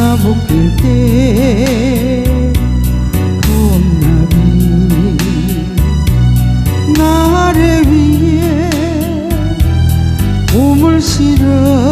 비가 볶을 때 봄나비 나를 위해 몸을 실어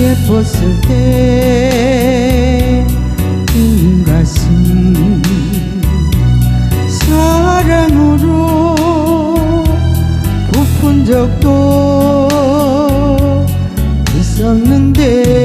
예뻤을 때 그 가슴 사랑으로 부푼 적도 있었는데